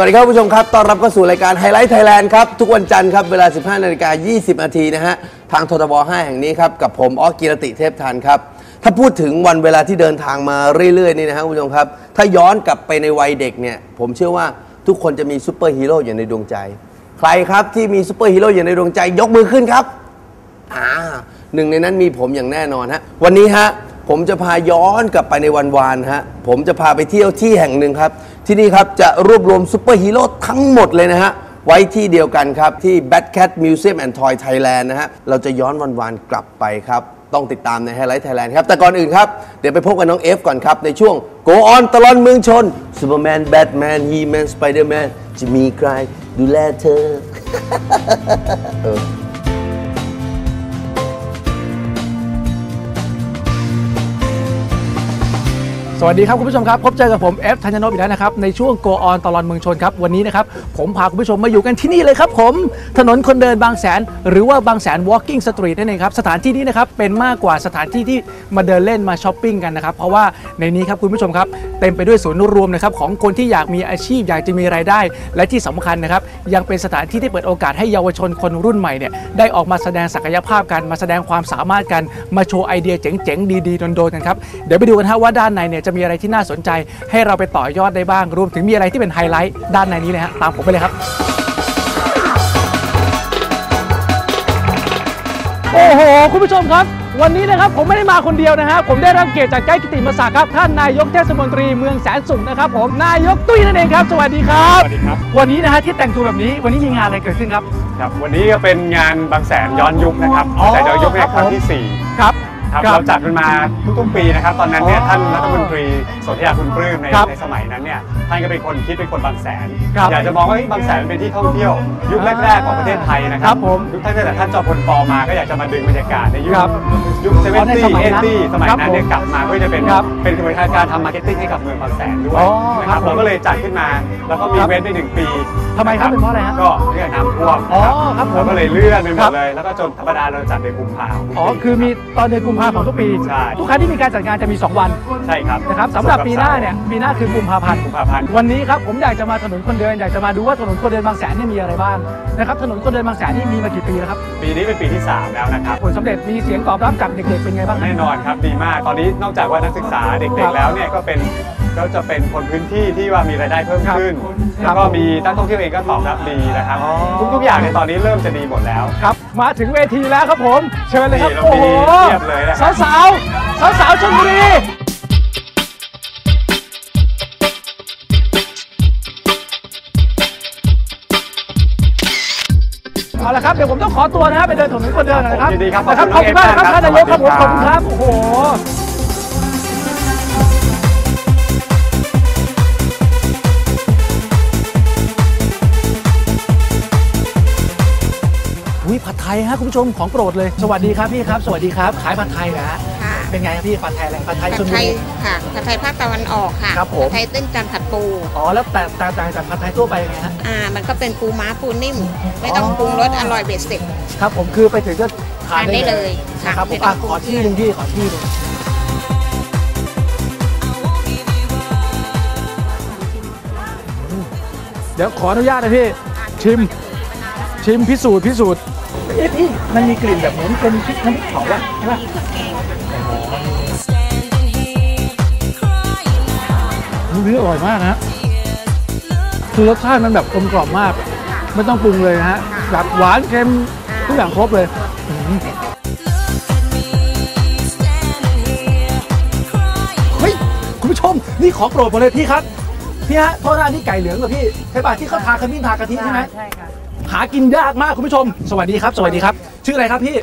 วัสดีครับผู้ชมครับ ต้อนรับเข้าสู่รายการไฮไลท์ไทยแลนด์ครับ ทุกวันจันทร์ครับ เวลา 15นาฬิกา20นาทีนะฮะ ทางททบ 5 แห่งนี้ครับ กับผมออกิรติเทพทันครับ ถ้าพูดถึงวันเวลาที่เดินทางมาเรื่อยๆ นี่นะฮะคุณผู้ชมครับ ถ้าย้อนกลับไปในวัยเด็กเนี่ย ผมเชื่อว่าทุกคนจะมีซูเปอร์ฮีโร่อยู่ในดวงใจ ใครครับที่มีซูเปอร์ฮีโร่อยู่ในดวงใจยกมือขึ้นครับ อ่าหนึ่งในนั้นมีผมอย่างแน่นอนฮะ วันนี้ฮะ ผมจะพาย้อนกลับไปในวันวานฮะ ผมจะพาไปเที่ยวที่แห่งหนึ่งครับ ที่นี่ครับจะรวบรวมซูเปอร์ฮีโร่ทั้งหมดเลยนะฮะ ไว้ที่เดียวกันครับ ที่ Bad Cat Museum and Toy Thailand นะฮะ เราจะย้อนวันวานกลับไปครับ ต้องติดตามใน Highlight Thailand ครับ แต่ก่อนอื่นครับ เดี๋ยวไปพบกับน้องเอฟก่อนครับ ในช่วง Go On ตลอดเมืองชน Superman Batman He-Man Spider-Man จะมีใครดูแลเธอ สวัสดีครับคุณผู้ชมครับ พบเจอกับผมเอฟธัญญนพอีกแล้วนะครับในช่วง Go On ตลอดเมืองชนครับวันนี้นะครับผมพาคุณผู้ชมมาอยู่กันที่นี่เลยครับผมถนนคนเดินบางแสน หรือว่าบางแสน Walking Street นั่นเองครับสถานที่นี้นะครับเป็นมากกว่าสถานที่ที่มาเดินเล่นมาช้อปปิ้งกันนะครับเพราะว่าในนี้ครับคุณผู้ชมครับเต็มไปด้วยศูนย์รวมนะครับของคนที่อยากมีอาชีพอยากจะมีรายได้ และที่สำคัญนะครับยังเป็นสถานที่ที่เปิดโอกาสให้เยาวชนคนรุ่นใหม่เนี่ยได้ออกมาแสดงศักยภาพกันมาแสดงความสามารถกันมาโชว์ไอเดียเจ๋งๆดีๆโดนๆกันครับเดี๋ยวไปดูกันฮะว่าด้านในเนี่ยจะมีอะไรที่น่าสนใจ ให้เราไปต่อยอดได้บ้างรวมถึงมีอะไรที่เป็นไฮไลท์ด้านในนี้เลยฮะตามผมไปเลยครับ โอ้โห คุณผู้ชมครับ วันนี้นะครับผมไม่ได้มาคนเดียวนะฮะผมได้รับเกียรติจากไกด์กิติมศักดิ์ครับท่านนายกเทศมนตรีเมืองแสนสุขนะครับผมนายกตุ้ยนั่นเองครับ สวัสดีครับ สวัสดีครับ วันนี้นะฮะที่แต่งตัวแบบนี้วันนี้มีงานอะไรเกิดขึ้นครับ ครับ วันนี้ก็เป็นงานบางแสนย้อนยุคนะครับอ๋อแต่ย้อนยุคในครับครั้งผมที่สี่ ครับครับเราจัดกันมาทุกๆปีนะครับ ตอนนั้นเนี่ยอ๋อท่านรัฐมนตรีสนธิยาคุณปลื้มในครับในสมัยนั้นเนี่ยท่านก็เป็นคนคิดเป็นคนบางแสน ครับอยากจะมองว่าเฮ้ยบางแสนเป็นที่ท่องเที่ยว ยุคแรกๆของประเทศไทยนะคครัรับบผมยุคตั้งแต่ท่านจอมพลปมาก็อยากจะมาดึงบรรยากาศในยุคครับยุคเซเว่นในตี้สมัยเอนั้นตี้สมัยครับนั้นเนี่ยผมกลับมาเพื่อจะเป็นครับเป็นกระบวนการทำมาร์เก็ตติ้งให้กับเมืองบางแสนด้วยอ๋อนะคครัรับบผมเราก็เลยจัดขึ้นมาแล้วก็มีครับเว้นไปหนึ่งปีทำไมครับเป็นเพราะอะไรฮะก็เรื่องน้ำท่วมอ๋อครับผม เราก็เลยเลื่อนไปหมครัดบเลย แล้วก็จนธรรมดาเราจัดในกุมภาพันธ์ อ๋อ คือมีตอนเดือนกุมภาพันธ์ของทุกปี ใช่ ทุกครั้งที่มีการจัดงานจะมี 2 วันใช่ครับนะครับสำหรับปีหน้าเนี่ยปีหน้าคือกุมภาพันธ์ กุมภาพันธ์ วันนี้ครับผมอยากจะมาถนนคนเดินอยากจะมาดูว่าถนนคนเดินบางแสนเนี่ยมีอะไรบ้างนะครับถนนคนเดินบางแสนนี่มีมากี่ปีแล้วครับปีนี้เป็นปีที่ 3 แล้วนะครับ ผลสำเร็จมีเสียงตอบรับจากเด็กๆเป็นไงบ้างฮะแน่นอนครับดีมากตอนนี้นอกจากว่านักศึกษาเด็กๆแล้วเนี่ยก็เป็นก็จะเป็นคนพื้นที่ที่ว่ามีรายได้เพิ่มขึ้น ครัแล้บวก็มีนักท่องเที่ยวเองก็ตอบรับดีนะครับ อ๋อ ทุกๆอย่างในตอนนี้เริ่มจะดีหมดแล้ว ครับ มาถึงเวทีแล้วครับผม เชิญเลยครับนี่เราโอ้โหมีเทียบเลยนะครัสาวบสาวสาวสาวๆชลบุรีเอาละครับเดี๋ยวผมต้องขอตัวนะครับไปเดินถนนคนเดินหน่อยนะครับยินดีครับนะครับขขออบบคุคุณณมากครับครับท่านนายกครับผมสขวัอบสดีคุณคครัรับบโอ้โห ทยฮะคุณผู้ชมของโปรดเลย สวัสดีครับพี่ครับสวัสดีครับ ขายผัดไทยนะฮะค่ะเป็นไงครับพี่ผัดไทยอะไรผัดไทยผัชดลบุไทยรี ค่ะผัดไทยภาคตะวันออกค่ะครับผม ผัดไทยเต้นจันทร์ผัดปูอ๋อแล้วแต่แตกต่างจากผัดไทยทั่วไปยังไงฮะ อ่า มันก็เป็นปูม้าปูนิ่ม ไม่ต้องปรุงรสอร่อยเบ็ดเสร็จ ครับผมคือไปถึงก็ทานทานได้ได้เลยค่ะนะครับผมไม่ต้อะองปรุงขอที่หนึ่งพี่ขอที่หนึ่งเดี๋ยวขออนุญาตนะพี่ ชิม ชิมพิสูจน์พิสูจน์เอ๊ะพี่ มันมีกลิ่นแบบเหมือนเป็นพริกน้ำพริกเผาอะใช่ปะลูกนี้อร่อยมากนะฮะคือรสชาติมันแบบกลมกล่อมมาก ไม่ต้องปรุงเลยนะฮะแบบหวานเค็มทุกอย่างครบเลยอืมเฮ้ยคุณผู้ชมนี่ขอโปรดผมเลยพี่ครับ พี่ฮะโทษนะนี่ไก่เหลืองเหรอพี่ใช่ป่ะที่เขาทาขมิ้นทากะทิใช่ไหมใช่ค่ะ หากินยากมากคุณผู้ชม สวัสดีครับ สวัสดีครับ ชื่ออะไรครับพี่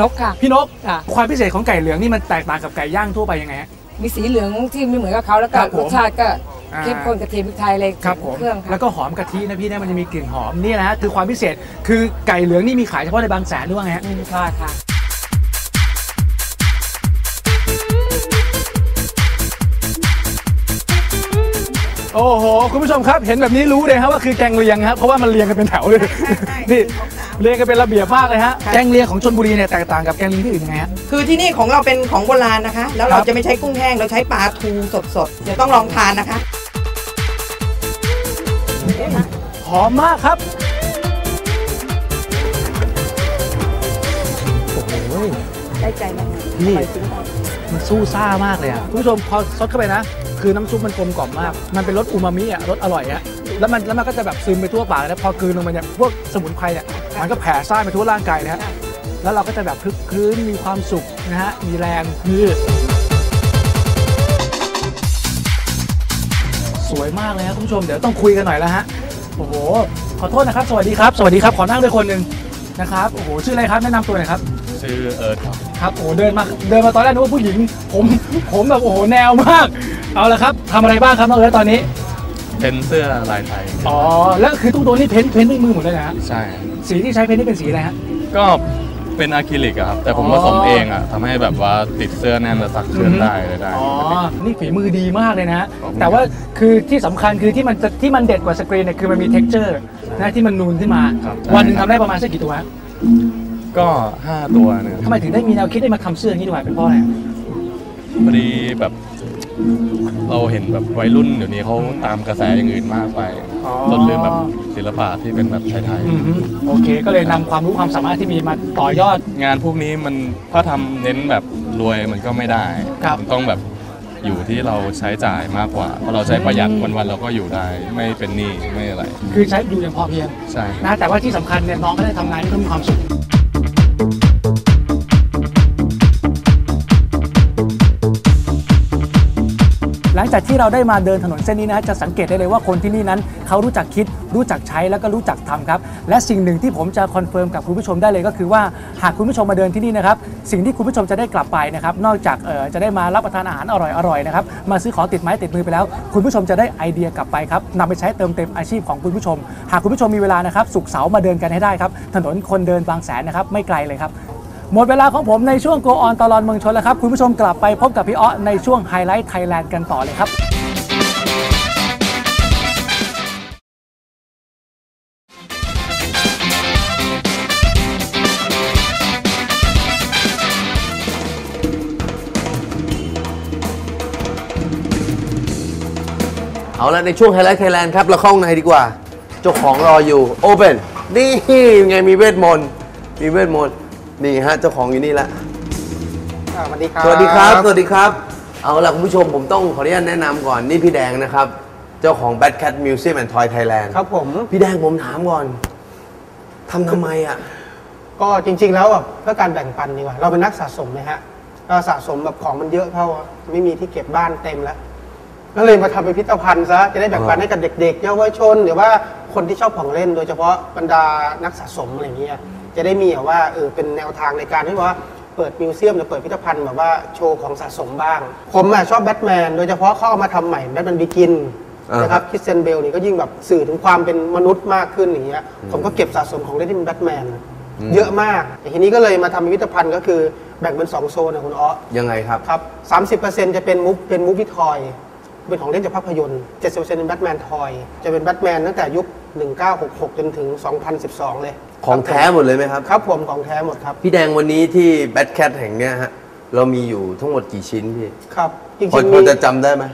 นกค่ะ พี่นก ค่ะ ความพิเศษของไก่เหลืองนี่มันแตกต่างกับไก่ย่างทั่วไปยังไงฮะ มีสีเหลืองที่ไม่เหมือนกับเขาแล้วก็ครับผมรสชาติก็อ่า เข้มข้นกระเทียมพริกไทยเลยครับผม เครื่องค่ะ แล้วก็หอมกะทินะพี่นะมันจะมีกลิ่นหอมนี่นะฮะคือความพิเศษ คือไก่เหลืองนี่มีขายเฉพาะในบางแสนด้วยว่าไงฮะ อืมค่ะค่ะ โอ้โห คุณผู้ชมครับ เห็นแบบนี้รู้เลยครับว่าคือแกงเลียงครับเพราะว่ามันเรียงกันเป็นแถวเลยนี่เรียงกันเป็นระเบียบมากเลยฮะแกงเลียงของชลบุรีเนี่ยแตกต่างกับแกงเลียงที่อื่นยังไงฮะ คือที่นี่ของเราเป็นของโบราณนะคะ แล้วคเรารับจะไม่ใช้กุ้งแห้งเราใช้ปลาทูสดๆเดี๋ยวต้องลองทานนะคะหอมมากครับโอ้โหได้ใจมากนี่มันสู้ซ่ามากเลยอะคุณผู้ชมพอซดเข้าไปนะ คือน้ำซุปมันกลมกล่อมมาก มันเป็นรสอูมามิอะรสอร่อยอะแล้วมันแล้วมันก็จะแบบซึมไปทั่วปากแล้วพอกลืนลงไปเนี่ยพวกสมุนไพรเนี่ยมันก็แผ่ซ่านไปทั่วร่างกายนะฮะแล้วเราก็จะแบบคลึกคลื้นมีความสุขนะฮะมีแรงนี่สวยมากเลยครับคุณผู้ชมเดี๋ยวต้องคุยกันหน่อยแล้วฮะโอ้โหขอโทษนะครับ สวัสดีครับ สวัสดีครับขอนั่งด้วยคนหนึ่งนะครับโอ้โหชื่ออะไรครับแนะนำตัวหน่อยครับ ชื่อเอิร์ธครับ ครับโอ้โหเดินมาเดินมาตอนแรกนึกว่าผู้หญิง ผมผมแบบโอ้โหแนวมาก เอาละครับทำอะไรบ้างครับน้องเอิร์ธตอนนี้ เป็นเสื้อลายไทยอ๋อแล้วคือทุกตัวนี่เพ้นท์เพ้นท์ด้วยมือหมดเลยนะฮะใช่ สีที่ใช้เพ้นท์นี่เป็นสีอะไรฮะ ก็เป็นอะคริลิกอะครับ แต่ผมอ๋อผสมเองอะทำให้แบบว่าติดเสื้อแน่นและซักเคลื่อนได้เลยได้ อ๋อ นี่ฝีมือดีมากเลยนะฮะขอบคุณแต่ว่าคือที่สำคัญคือที่มันจะที่มันเด็ดกว่าสกรีนเนี่ยคือมันมี t e x t อร์นะที่มันนูนขึ้นมา ครับ วันหนึงทำได้ประมาณสักกี่ตัวฮะ ก็ 5 ตัวเนี่ยทำไมถึงได้มีแนวคิดได้มาทำเสื้ออย่างนี้ด้วยเป็นเพราะอะไรฮะพอดีแบบ เราเห็นแบบวัยรุ่นเดี๋ยวนี้เขาตามกระแสอย่างอื่นมากไปจนลืมแบบศิลปะที่เป็นแบบไทยอือฮึโอเค ก็เลยนำความรู้ความสามารถที่มีมาต่อยอด ๆงานพวกนี้มันถ้าทำเน้นแบบรวยมันก็ไม่ได้ครับ มันต้องแบบอยู่ที่เราใช้จ่ายมากกว่าเพราะเราใช้ประหยัดวันๆเราก็อยู่ได้ ไม่เป็นหนี้ไม่อะไรคือใช้อยู่อย่างพอเพียงใช่ นะแต่ว่าที่สำคัญเนี่ยน้องก็ได้ทำงานที่เขามีความสุข ลังจากที่เราได้มาเดินถนนเส้นนี้นะฮะจะสังเกตได้เลยว่าคนที่นี่นั้นเขารู้จักคิด รู้จักใช้แล้วก็รู้จักทำครับ และสิ่งหนึ่งที่ผมจะคอนเฟิร์มกับคุณผู้ชมได้เลยก็คือว่าหากคุณผู้ชมมาเดินที่นี่นะครับสิ่งที่คุณผู้ชมจะได้กลับไปนะครับนอกจากเออจะได้มารับประทานอาหารอร่อยๆนะครับมาซื้อของติดไม้ติดมือไปแล้ว คุณผู้ชมจะได้ไอเดียกลับไปครับนำไปใช้เติมเต็มอาชีพของคุณผู้ชม หากคุณผู้ชมมีเวลานะครับสุกเสาร์มาเดินกันให้ได้ครับถนนคนเดินบางแสนนะครับไม่ไกลเลยครับ หมดเวลาของผมในช่วง Go On ตลอดเมืองชนแล้วครับ คุณผู้ชมกลับไปพบกับพี่อ้อในช่วงไฮไลท์ไทยแลนด์กันต่อเลยครับ เอาละในช่วงไฮไลท์ไทยแลนด์ครับเราเข้าข้างในดีกว่า เจ้าของรออยู่โอเ n นนี่ไงมีเวทมนต์มีเวทมนต์ นี่ฮะเจ้าของอยู่นี่ละสวัสดีครับ สวัสดีครับ สวัสดีครับ เอาละคุณผู้ชมผมต้องขออนุญาตแนะนำก่อนนี่พี่แดงนะครับ เจ้าของ Bad Cat Museum and Toy Thailand ครับผม พี่แดงผมถามก่อนทำทำไมอะ ก็จริงๆแล้วแบบเพื่อการแบ่งปันดีกว่า เราเป็นนักสะสมนะฮะ เราสะสมแบบของมันเยอะเข้าอะไม่มีที่เก็บบ้านเต็มแล้ว ก็เลยมาทำเป็นพิพิธภัณฑ์ซะ จะได้แบ่งปันให้กับเด็กๆ เยาวชน หรือว่าคนที่ชอบของเล่น โดยเฉพาะบรรดานักสะสมอะไรเงี้ย จะได้มีแบบว่าเออเป็นแนวทางในการที่ว่าเปิดมิวเซียมหรือเปิดพิพิธภัณฑ์แบบว่าโชว์ของสะสมบ้าง ผมอะชอบแบทแมนโดยเฉพาะเขาเอามาทำใหม่แบทแมนบิกินอ่า นะครับคริสเซนเบลนี่ก็ยิ่งแบบสื่อถึงความเป็นมนุษย์มากขึ้นอย่างเงี้ยผมก็เก็บสะสมของเล่นที่เป็นแบทแมนเยอะมากแต่ทีนี้ก็เลยมาทำพิพิธภัณฑ์ก็คือแบ่งเป็นสองโซนนะคุณอ้อ ยังไงครับ ครับสามสิบเปอร์เซ็นต์จะเป็นมุกเป็นมูฟวี่ทอย เป็นของเล่นจากภาพยนตร์เจ็ดสิบเปอร์เซ็นต์เป็นแบทแมนทอย จะเป็นแบทแมนตั้งแต่ยุค 1966 จนถึง 2012 เลยของแท้หมดเลยไหมครับ ครับผมของแท้หมดครับ พี่แดงวันนี้ที่ Bad Cat แห่งเนี้ยฮะเรามีอยู่ทั้งหมดกี่ชิ้นพี่ ครับจพอริงพอๆจะจำได้ไหม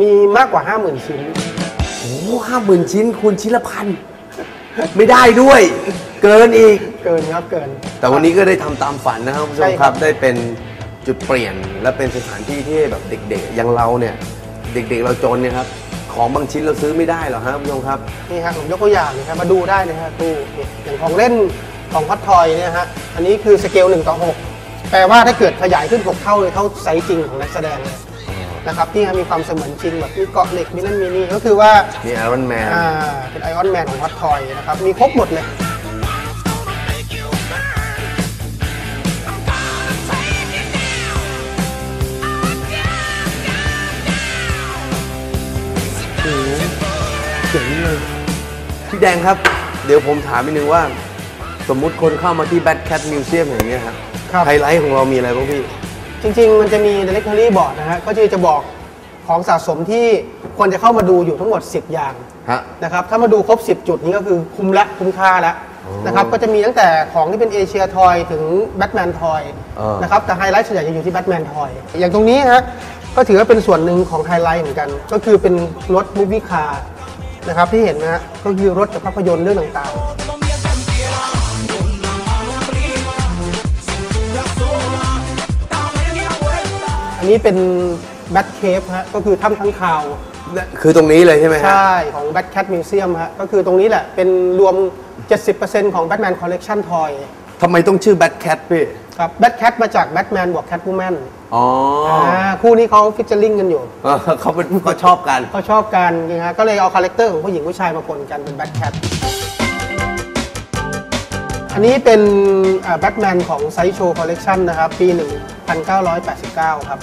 มีมากกว่า 50,000 ชิ้น โอ้ห้าหมื่นชิ้นคูณชิ้นละพันไม่ได้ด้วย เกินอีก เกินครับเกิน แต่วันนี้ก็ได้ทำตามฝันนะครับคุณผู้ชใช่มคครัรับบ ได้เป็นจุดเปลี่ยนและเป็นสถานที่ที่แบบเด็กๆอย่างเราเนี่ย เด็กๆเราจนเนี่ยครับ ของบางชิ้นเราซื้อไม่ได้หรอกฮะคุณผู้ชมครับ นี่ฮะผมยกตัวอย่างนะครับมาดูได้นะฮะตู้นี่อย่างของเล่นของพัดทอยเนี่ยฮะอันนี้คือสเกล1ต่อ6แปลว่าถ้าเกิดขยายขึ้น 6 เท่าเลยเท่าไซส์จริงของนักแสดงเลยนะครับที่มีความเสมือนจริงแบบมีเกาะเหล็กมีนั่นมีนี่ก็คือว่านี่ไอรอนแมนอ่าเป็นไอออนแมนของพัดทอยนะครับมีครบหมดเลย จ๋งเลยพี่แดงครับ เดี๋ยวผมถามนิดนึงว่า สมมุติคนเข้ามาที่ Bad Cat Museum อย่างเงี้ยครับครับ ไฮไลท์ของเรามีอะไรบ้างพี่ จริง ๆ มันจะมี directory board นะฮะก็จะจะบอกของสะสมที่ควรจะเข้ามาดูอยู่ทั้งหมด 10 อย่างฮะ นะครับ ถ้ามาดูครบ 10 จุดนี้ก็คือคุ้มละคุ้มค่าแล้วอ๋อนะครับ ก็จะมีตั้งแต่ของที่เป็นเอเชียทอยถึงแบทแมนทอยเออ นะครับ แต่ไฮไลท์ส่วนใหญ่จะอยู่ที่แบทแมนทอยอย่างตรงนี้ฮะก็ถือว่าเป็นส่วนหนึ่งของไฮไลท์เหมือนกัน ก็คือเป็นรถมูฟวี่คาร์ นะครับที่เห็นนะฮะก็คือรถจากภาพยนตร์เรื่องต่างๆ อันนี้เป็นแบทเคฟฮะก็คือถ้ำทั้างคาวคือตรงนี้เลยใช่ไหมฮะ ใช่ของ Bat Cat Museum ฮะก็คือตรงนี้แหละเป็นรวม 70%ของ Batman Collection Toy ทำไมต้องชื่อ Bad Cat พี่ ครับ Bat Cat มาจาก Batman บวก Catwoman อ๋ออ่าคู่นี้เขาฟิชเชอร์ลิงกันอยู่เออเขาเป็นเขาชอบกัน เขาชอบกันนะฮะก็เลยเอาคาแรคเตอร์ของผู้หญิงผู้ชายมาปนกันเป็น Bat Cat อันนี้เป็นแบทแมนของไซโช Collection นะครับ ปี 1989 ครับ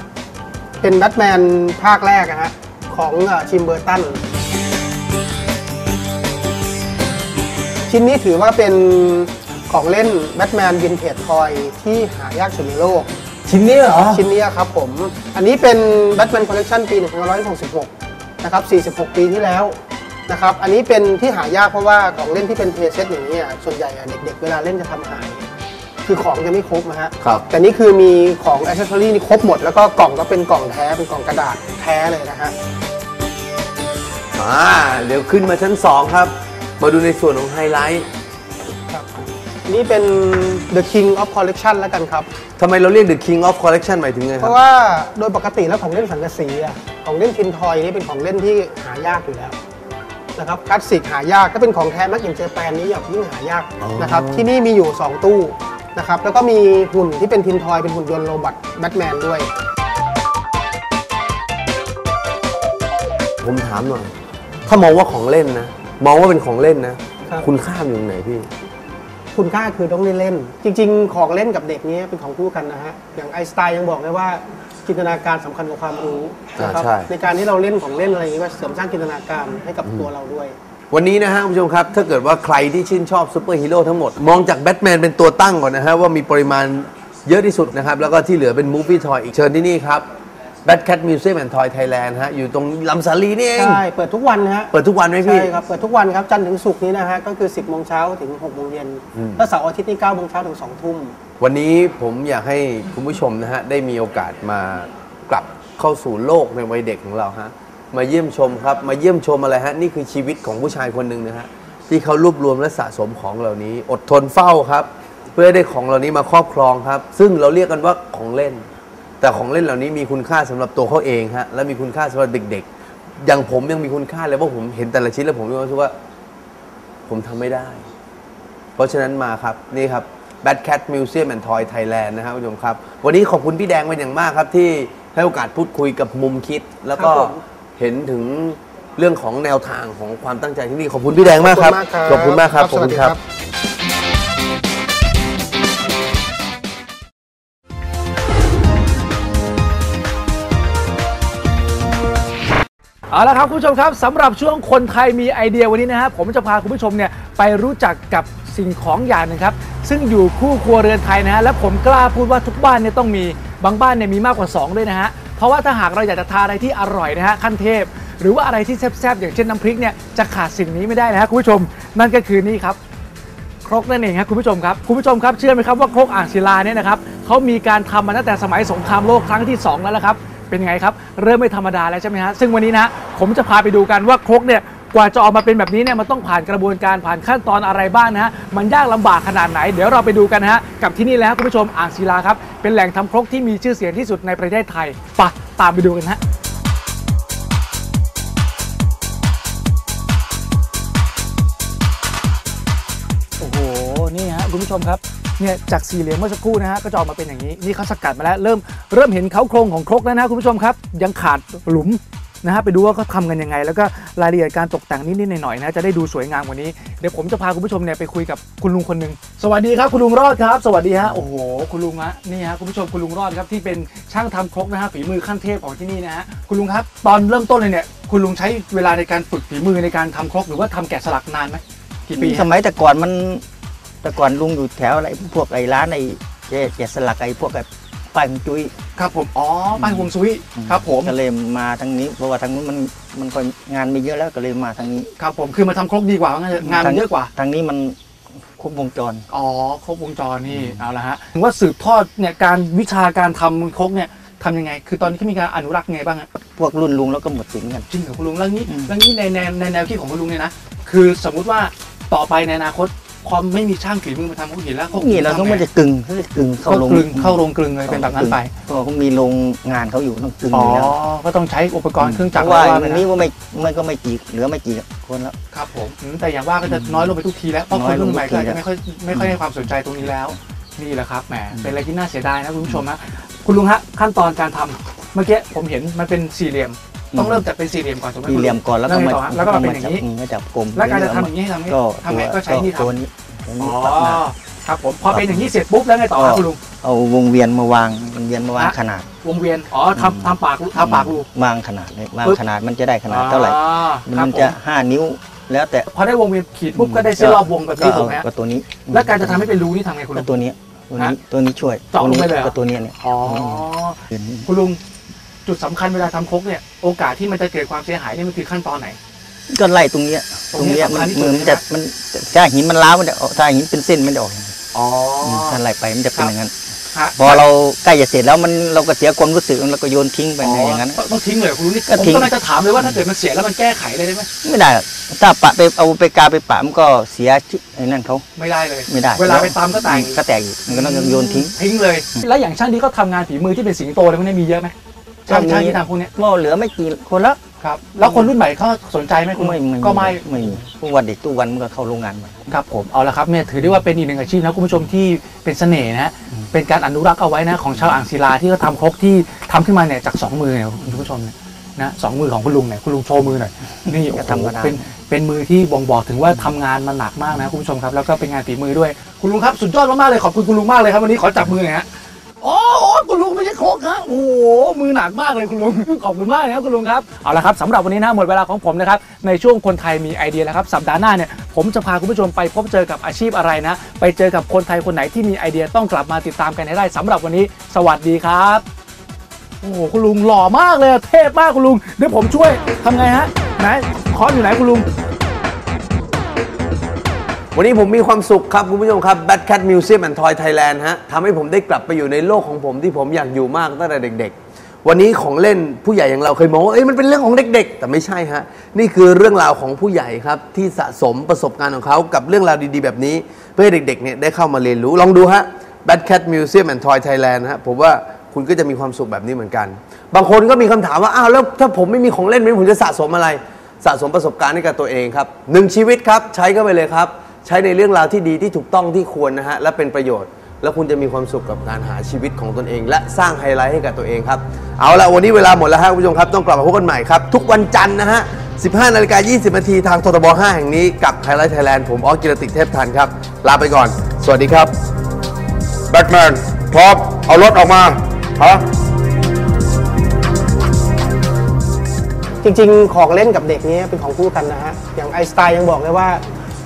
เป็นแบทแมนภาคแรกนะฮะของชิมเบอร์ตันชิ้นนี้ถือว่าเป็น ของเล่นแบทแมนวินเทจทอยที่หายากสุดในโลก ชิ้นนี้เหรอ ชิ้นนี้ครับผม อันนี้เป็น Batman Collection ปี 1966 นะครับ 46 ปีที่แล้วนะครับ อันนี้เป็นที่หายากเพราะว่าของเล่นที่เป็นเพย์เซตอย่างนี้ยส่วนใหญ่อะเด็กๆ เวลาเล่นจะทำหาย คือของจะไม่ครบนะฮะครับแต่นี่คือมีของอ c เซสซอรี่นี่ครบหมด แล้วก็กล่องก็เป็นกล่องแท้ เป็นกล่องกระดาษแท้เลยนะฮะอ่าเดี๋ยวขึ้นมาชั้น 2 ครับ มาดูในส่วนของไฮไลท์ครับ นี่เป็น The King of Collection แล้วกันครับ ทำไมเราเรียก The King of Collection หมายถึงไงคเพรับ ราะว่าโดยปกติแล้วของเล่นสังกะสีอะของเล่นทินทอยนี่เป็นของเล่นที่หายากอยู่แล้วนะครับคลาสสิกหายากก็เป็นของแท้มักอย่างเจแปนนี้ยิ่งหายากอ๋อ นะครับที่นี่มีอยู่ 2 ตู้นะครับแล้วก็มีหุ่นที่เป็นทินทอยเป็นหุ่นยนต์โรบอทแบทแมนด้วย ผมถามหน่อย ถ้ามองว่าของเล่นนะ มองว่าเป็นของเล่นนะ ครับ คุณค่ามันอยู่ตรงไหนพี่ คุณค่าคือต้องได้เล่น จริง ๆ ของเล่นกับเด็กนี้เป็นของคู่กันนะฮะ อย่างไอน์สไตน์ยังบอกเลยว่าจินตนาการสำคัญกว่าความรู้นะครับอ่าใช่ในการที่เราเล่นของเล่นอะไรอย่างนี้ว่าเสริมสร้างจินตนาการให้กับตัวเราด้วย วันนี้นะฮะคุณผู้ชมครับ ถ้าเกิดว่าใครที่ชื่นชอบซูเปอร์ฮีโร่ทั้งหมด มองจากแบทแมนเป็นตัวตั้งก่อนนะฮะว่ามีปริมาณเยอะที่สุดนะครับแล้วก็ที่เหลือเป็นมูฟ i ี t ทอยอีกเชิญที่นี่ครับ Bad Cat Museum and Toy Thailand ฮะ อยู่ตรงลำสาลีนี่เอง ใช่ เปิดทุกวันนะฮะ เปิดทุกวันไหมพี่ ใช่ครับ เปิดทุกวันครับ จันทร์ถึงศุกร์นี้นะฮะ ก็คือ 10โมงเช้าถึง6โมงเย็นอืมถ้าเสาร์อาทิตย์นี่9โมงเช้าถึง2ทุ่ม วันนี้ผมอยากให้คุณผู้ชมนะฮะ ได้มีโอกาสมากลับเข้าสู่โลกในวัยเด็กของเราฮะ มาเยี่ยมชมครับ มาเยี่ยมชมอะไรฮะ นี่คือชีวิตของผู้ชายคนหนึ่งนะฮะ ที่เขารวบรวมและสะสมของเหล่านี้ อดทนเฝ้าครับ เพื่อให้ได้ของเหล่านี้มาครอบครองครับ ซึ่งเราเรียกกันว่าของเล่น แต่ของเล่นเหล่านี้มีคุณค่าสำหรับตัวเขาเองฮะและมีคุณค่าสำหรับเด็ก ๆ อย่างผมยังมีคุณค่าเลยเพราะผมเห็นแต่ละชิ้นแล้วผมมีความรู้สึกว่า ผมทำไม่ได้ เพราะฉะนั้นมาครับนี่ครับ Bad Cat Museum and Toy Thailand นะครับคุณผู้ชมครับ วันนี้ขอบคุณพี่แดงเป็นอย่างมากครับ ที่ให้โอกาสพูดคุยกับมุมคิด แล้วก็ครับผมเห็นถึงเรื่องของแนวทางของความตั้งใจที่นี่ขอบคุณพี่แดงมากครับขอบคุณมากครับขอบคุณครับ เอาละครับคุณผู้ชมครับสำหรับช่วงคนไทยมีไอเดียวันนี้นะฮะผมจะพาคุณผู้ชมเนี่ยไปรู้จักกับสิ่งของอย่างหนึ่งครับซึ่งอยู่คู่ครัวเรือนไทยนะฮะและผมกล้าพูดว่าทุกบ้านเนี่ยต้องมีบางบ้านเนี่ยมีมากกว่า 2 ด้วยนะฮะเพราะว่าถ้าหากเราอยากจะทานอะไรที่อร่อยนะฮะขั้นเทพ หรือว่าอะไรที่แซ่บๆอย่างเช่นน้ำพริกเนี่ยจะขาดสิ่งนี้ไม่ได้นะฮะคุณผู้ชม นั่นก็คือนี่ครับ ครกนั่นเองครับคุณผู้ชมครับคุณผู้ชมครับเชื่อไหมครับว่าครกอ่างศิลาเนี่ยนะครับเขามีการทำมาตั้งแต่สมัยสงครามโลกครั้งที่2แล้วละครับ เป็นไงครับ เริ่มไม่ธรรมดาแล้วใช่ไหมฮะซึ่งวันนี้นะผมจะพาไปดูกันว่าครกเนี่ยกว่าจะออกมาเป็นแบบนี้เนี่ยมันต้องผ่านกระบวนการผ่านขั้นตอนอะไรบ้างนะฮะมันยากลำบากขนาดไหน เดี๋ยวเราไปดูกันฮะกับที่นี่แล้วคุณผู้ชมอ่างศิลาครับเป็นแหล่งทำครกที่มีชื่อเสียงที่สุดในประเทศไทยไปะตามไปดูกันฮะ ชมครับเนี่ยจากสี่เหลี่ยมเมื่อสักครู่นะฮะก็จะออกมาเป็นอย่างนี้นี่เขาสกัดมาแล้วเริ่มเริ่มเห็นเขาโครงของครกแล้วนะคุณผู้ชมครับ ยังขาดหลุมนะฮะไปดูว่าเขาทำกันยังไง แล้วก็รายละเอียดการตกแต่งนิดๆหน่อยๆนะจะได้ดูสวยงามกว่านี้เดี๋ยวผมจะพาคุณผู้ชมเนี่ยไปคุยกับคุณลุงคนหนึ่งสวัสดีครับคุณลุงรอดครับ สวัสดีฮะโอ้โหคุณลุงฮะนี่ฮะคุณผู้ชมคุณลุงรอดครับที่เป็นช่างทำครกนะฮะฝีมือขั้นเทพของที่นี่นะฮะคุณลุงครับตอนเริ่มต้นเลยเนี่ยคุณลุงใช้เวลาในการฝึกฝีมือในการทำครกหรือว่าทำแกะสลักนานไหมกี่ปีฮะ สมัยแต่ก่อนมัน แต่ก่อนลุงอยู่แถวอะไรพวกไอ้ร้านไอ้เจ๊เจสลักไอ้พวกไอ้ป้ายฮวงจุ้ยครับผมอ๋อป้ายฮวงซุยครับผมก็เลยมาทางนี้เพราะว่าทางนู้นมันมันก็งานมีเยอะแล้วก็เลยมาทางนี้ครับผมคือมาทำครกดีกว่าว่างั้นเถอะงานมันเยอะกว่า ทางนี้มันครบวงจร อ๋อครบวงจรนี่เอาละฮะถึงว่าสืบทอดเนี่ยการวิชาการทำครกเนี่ยทำยังไง คือตอนนี้เขามีการอนุรักษ์ไงบ้างอะพวกรุ่นลุงแล้วก็หมดสินกัน จริงเหรอคุณลุงแล้วนี้อืมแล้วนี้ในในในแนวคิดของคุณลุงเนี่ยนะคือสมมุติว่าต่อไปในอนาคต ความไม่มีช่างฝีมือมาทำครกหินแล้วครกหินี่เราต้องมันจะกึ่งเขาจะกึ่งเข้าเข้าลงกลึงเข้าโรงกลึงเลยเป็นแบบนั้นไปเพราะเขามีโรงงานเขาอยู่ต้องกึ่งอ๋ออยู่แล้วก็ต้องใช้อุปกรณ์เครื่องจักรเพราะว่าอะไรอันไปนี้นะก็ไม่มันก็ไม่กี่เหลือไม่กี่คนแล้ว ครับผมอืมแต่อย่างว่าก็จะน้อยลงไปทุกทีแล้วเพราะคนรุ่นใหม่ก็อาจจะไม่ค่อยไม่ค่อยให้ความสนใจตรงนี้แล้วนี่แหละครับแหมเป็นอะไรที่น่าเสียดายนะคุณผู้ชมฮะคุณลุงฮะขั้นตอนการทำเมื่อกี้ผมเห็นมันเป็นสี่เหลี่ยม ต้องเริ่มจากเป็นสี่เหลี่ยมก่อนถูกไหมสี่เหลี่ยมก่อนแล้วก็ไงมาต่อฮะแล้วก็มาเป็นอย่างนี้นี้มาจับกลมแล้วการจะทำอย่างนี้ทำอย่างนี้ก็ทำไงก็ใช้นี่ทำตัวนี้ตัวนี้อ๋อปรับหน้าครับผมพอเป็นอย่างนี้เสร็จปุ๊บแล้วไงต่อครับคุณลุงเอาวงเวียนมาวางวงเวียนมาวางฮะขนาด วงเวียนอ๋อทำทำปากทำปากรูวางขนาดเลยวางปึ๊บขนาดมันจะได้ขนาดเท่าไหร่อ๋อครัมับนผจะมห้านิ้วแล้วแต่พอได้วงเวียนขีดปุ๊บก็ได้เส้นรอบวงแบบนี้ก็ถูเอากไหมฮะก็ตัวนี้ แล้วการจะทำให้เป็นรูนี่ทำไงคุณก็ลุงตัวนี้ตัวนี้ฮะตัวนี้ช่วยเจาะลงไปเลยเหรอก็ตัวนี้เนี่ยอ๋อเห็นคุณลุง จุดสำคัญเวลาทำครกเนี่ยโอกาสที่มันจะเกิดความเสียหายเนี่ยมันคือขั้นตอนไหน ก็ไล่ตรงเนี้ยตตรรงงเนี้เนี้ยยมันสำคัญที่สุดมือมันจะมันถ้าหินมันล้าวมันจะออกถ้าหินเป็นเส้นมันจะออกอ๋อถ้าไล่ไปมันจะเป็นอย่างนั้นฮะพอเราใกล้จะเสร็จแล้วมันเราก็เสียความรู้สึกเราก็โยนทิ้งไปในอย่างนั้นต้องต้องทิ้งเลยคุณลุงนี่ก็ผมทิ้งกำลังจะถามเลยว่าถ้าเกิดมันเสียแล้วมันแก้ไขเลยได้ไหมไม่ได้หรอกถ้าปะไปเอาไปกาไปปะมันก็เสียชื่อไอ้นั่นเขาไม่ได้เลยไม่ได้ เวลาไปตามก็แตกก็แตกอีกมันก็ต้องโยนทิ้งทิ้งเลย แล้วอย่างช่างที่เขาทำงานฝีมือที่เป็นสิงโตอะไรพวกนี้มีเยอะไหม ช่างช่างที่ทำพวกเนี้ยก็เหลือไม่กี่คนและครับ แล้วคนรุ่นใหม่เขาสนใจไหมคุณไม่ไม่ก็ไม่ไม่มีเพราะว่าเด็กตู้วันมันก็เข้าโรงงานหมดครับผมเอาละครับเนี่ยถือได้ว่าเป็นอีกหนึ่งอาชีพนะคุณผู้ชมที่เป็นเสน่ห์นะเป็นการอนุรักษ์เอาไว้นะของชาวอ่างศิลาที่เขาทำครกที่ทำขึ้นมาเนี่ยจากสองมือเนี่ยคุณผู้ชมเนี่ยนะสองมือของคุณลุงเนี่ยคุณลุงโชว์มือหน่อยนี่โอ้โหเป็นเป็นมือที่บ่งบอกถึงว่าทำงานมาหนักมากนะคุณผู้ชมครับแล้วก็เป็นงานฝีมือด้วยคุณลุงครับสุดยอดมากๆเลยขอบคุณคุณลุงมากเลยครับวันนี้ขอจับมือหน่อยฮะ โอ้โหคุณลุงไม่ใช่โครกฮะโอ้โหมือหนักมากเลยคุณลุง ขอบคุณมากนะครับคุณลุงครับเอาละครับสำหรับวันนี้นะหมดเวลาของผมนะครับในช่วงคนไทยมีไอเดียแล้วครับสัปดาห์หน้าเนี่ยผมจะพาคุณผู้ชมไปพบเจอกับอาชีพอะไรนะ ไปเจอกับคนไทยคนไหนที่มีไอเดียต้องกลับมาติดตามกันให้ได้สำหรับวันนี้ สวัสดีครับโอ้โหคุณลุงหล่อมากเลยอะเทพมากคุณลุงเดี๋ยวผมช่วยทำไงฮะไหนคอร์สอยู่ไหนคุณลุง วันนี้ผมมีความสุขครับ คุณผู้ชมครับ Bad Cat Museum and Toy Thailand ฮะทำให้ผมได้กลับไปอยู่ในโลกของผมที่ผมอยากอยู่มากตั้งแต่เด็ก ๆ วันนี้ของเล่นผู้ใหญ่อย่างเราเคยมองว่าเอ้ยมันเป็นเรื่องของเด็ก ๆ แต่ไม่ใช่ฮะ นี่คือเรื่องราวของผู้ใหญ่ครับ ที่สะสมประสบการณ์ของเขากับเรื่องราวดีๆ แบบนี้ เพื่อให้เด็กๆเนี่ยได้เข้ามาเรียนรู้ลองดูฮะ Bad Cat Museum and Toy Thailand ฮะผมว่าคุณก็จะมีความสุขแบบนี้เหมือนกัน บางคนก็มีคำถามว่าอ้าวแล้วถ้าผมไม่มีของเล่นไม่ผมจะสะสมอะไร สะสมประสบการณ์ให้กับตัวเองครับหนึ่งชีวิตครับใช้เข้าไปเลยครับ ใช้ในเรื่องราวที่ดีที่ถูกต้องที่ควรนะฮะและเป็นประโยชน์ แล้วคุณจะมีความสุขกับการหาชีวิตของตนเอง และสร้างไฮไลท์ให้กับตัวเองครับ เอาละวันนี้เวลาหมดแล้วฮะคุณผู้ชมครับต้องกลับมาพบกันใหม่ครับ ทุกวันจันทร์นะฮะ 15นาฬิกา20นาทีทางททบ5แห่งนี้กับไฮไลท์ไทยแลนด์ผมออกิรติเทพทันครับลาไปก่อน สวัสดีครับแบทแมนพร้อมเอารถออกมาฮะจริงๆ ของเล่นกับเด็กเนี้เป็นของคู่กันนะฮะ อย่างไอสไตน์ยังบอกเลยว่า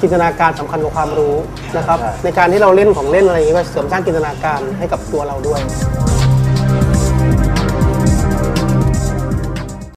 จินตนาการสำคัญกว่าความรู้นะครับ ในการที่เราเล่นของเล่นอะไรอย่างนี้ก็เสริมสร้างจินตนาการให้กับตัวเราด้วยค